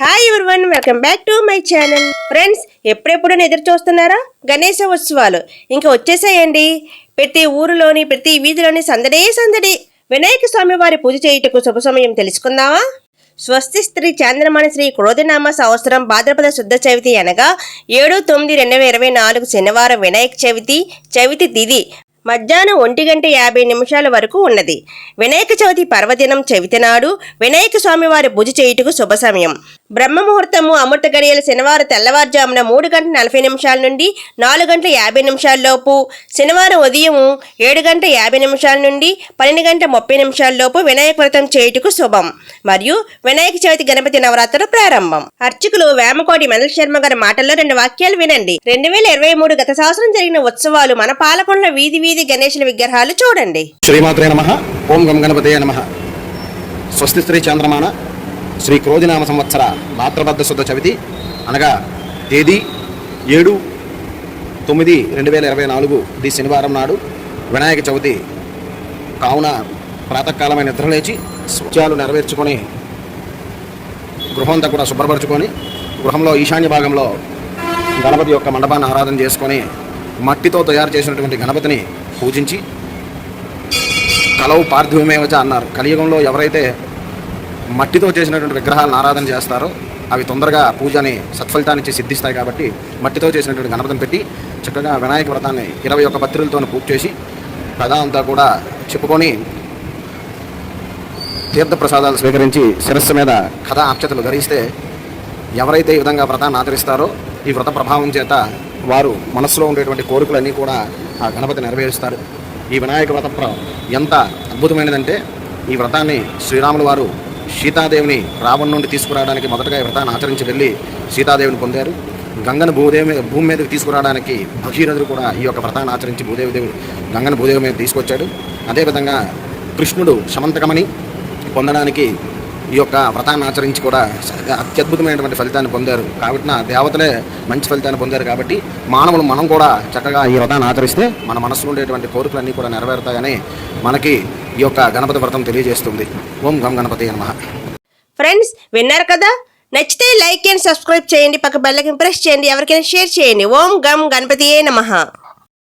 Hi one welcome back to my channel friends ఎప్పుడెప్పుడు ఎదురు చూస్తున్నారా? గణేశ ఉత్సవాలు. ఇంకా వచ్చేసాయండి. ప్రతి ఊరిలోని ప్రతి వీధిలోని సందడే సందడి వినాయక స్వామి వారి పూజ చేయుటకు శుభ సమయం తెలుసుకుందామా? స్వస్తి స్త్రీ చాంద్రమాణి శ్రీ క్రోధనామ సంవత్సరం భాద్రపద శుద్ధ చవితి అనగా ఏడు తొమ్మిది రెండు వేల ఇరవై నాలుగు శనివారం వినాయక చవితి చవితి తిథి మధ్యాహ్నం ఒంటి గంట యాభై నిమిషాల వరకు ఉన్నది. వినాయక చవితి పర్వదినం చవితి నాడు వినాయక స్వామి వారి పూజ చేయుటకు శుభ సమయం. బ్రహ్మ ముహూర్తము అమృత గడియల శనివారం తెల్లవారుజామున మూడు గంటల నలభై నిమిషాల నుండి నాలుగు గంటల యాభై నిమిషాల్లోపు శనివారం ఉదయం ఏడు గంటల యాభై నిమిషాల నుండి పన్నెండు గంటల ముప్పై నిమిషాల్లోపు వినాయక వ్రతం చేయుటకు శుభం. మరియు వినాయక చవితి గణపతి నవరాత్రుల ప్రారంభం. అర్చకులు వేమకోటి మెదల్ శర్మ గారి మాటల్లో రెండు వాక్యాలు వినండి. రెండు వేల ఇరవై మూడు గత సంవత్సరం జరిగిన ఉత్సవాలు మన పాలకొండ వీధి వీధి గణేశుల విగ్రహాలు చూడండి. శ్రీమాత్రే నమ. ఓం గం గణపతే నమ. స్వస్తి శ్రీ చంద్రమాన. శ్రీ క్రోధినామ సంవత్సర భాద్రపద శుద్ధ చవితి అనగా తేదీ ఏడు తొమ్మిది రెండు వేల ఇరవై నాలుగు ది శనివారం నాడు వినాయక చవితి. కావున ప్రాతకాలమైన నిద్రలేచి సత్యాలు నెరవేర్చుకొని గృహంతా కూడా శుభ్రపరచుకొని గృహంలో ఈశాన్య భాగంలో గణపతి యొక్క మండపాన్ని ఆరాధన చేసుకొని మట్టితో తయారు చేసినటువంటి గణపతిని పూజించి కలవు పార్థివమేవచ అన్నారు. కలియుగంలో ఎవరైతే మట్టితో చేసినటువంటి విగ్రహాలను ఆరాధన చేస్తారో. అవి తొందరగా పూజని సత్ఫలితాన్నిచ్చి సిద్ధిస్తాయి కాబట్టి మట్టితో చేసినటువంటి గణపతిని పెట్టి చక్కగా వినాయక వ్రతాన్ని ఇరవై ఒక్క పత్రికలతో పూర్తి చేసి ప్రధానంతా అంతా కూడా చెప్పుకొని తీర్థప్రసాదాలు స్వీకరించి శిరస్సు మీద కథ అక్షతలు ధరిస్తే ఎవరైతే ఈ విధంగా వ్రతాన్ని ఆచరిస్తారో ఈ వ్రత ప్రభావం చేత వారు మనస్సులో ఉండేటువంటి కోరికలన్నీ కూడా ఆ గణపతి నెరవేరుస్తారు. ఈ వినాయక వ్రత ప్ర ఎంత అద్భుతమైనదంటే ఈ వ్రతాన్ని శ్రీరాములు వారు సీతాదేవిని రావణ్ నుండి తీసుకురావడానికి మొదటగా వ్రతాన్ని ఆచరించి వెళ్ళి సీతాదేవిని పొందారు. గంగను భూదేవి భూమి మీదకి తీసుకురావడానికి భగీరథుడు కూడా ఈ యొక్క వ్రతాన్ని ఆచరించి భూదేవి దేవి గంగను భూదేవి మీద తీసుకొచ్చాడు. అదేవిధంగా కృష్ణుడు సమంతకమని పొందడానికి ఈ యొక్క వ్రతాన్ని ఆచరించి కూడా అత్యద్భుతమైనటువంటి ఫలితాన్ని పొందారు. కాబట్టి నా దేవతలే మంచి ఫలితాన్ని పొందారు కాబట్టి మానవులు మనం కూడా చక్కగా ఈ వ్రతాన్ని ఆచరిస్తే మన మనసులో ఉండేటువంటి కోరికలన్నీ కూడా నెరవేరుతాయని మనకి ఈ యొక్క గణపతి వ్రతం తెలియజేస్తుంది. ఓం గం గణపతి నమః. ఫ్రెండ్స్ విన్నారు కదా? నచ్చితే లైక్ అండ్ సబ్స్క్రైబ్ చేయండి. పక్క బెల్లకి ప్రెస్ చేయండి. ఎవరికైనా షేర్ చేయండి. ఓం గం గణపతియే నమ.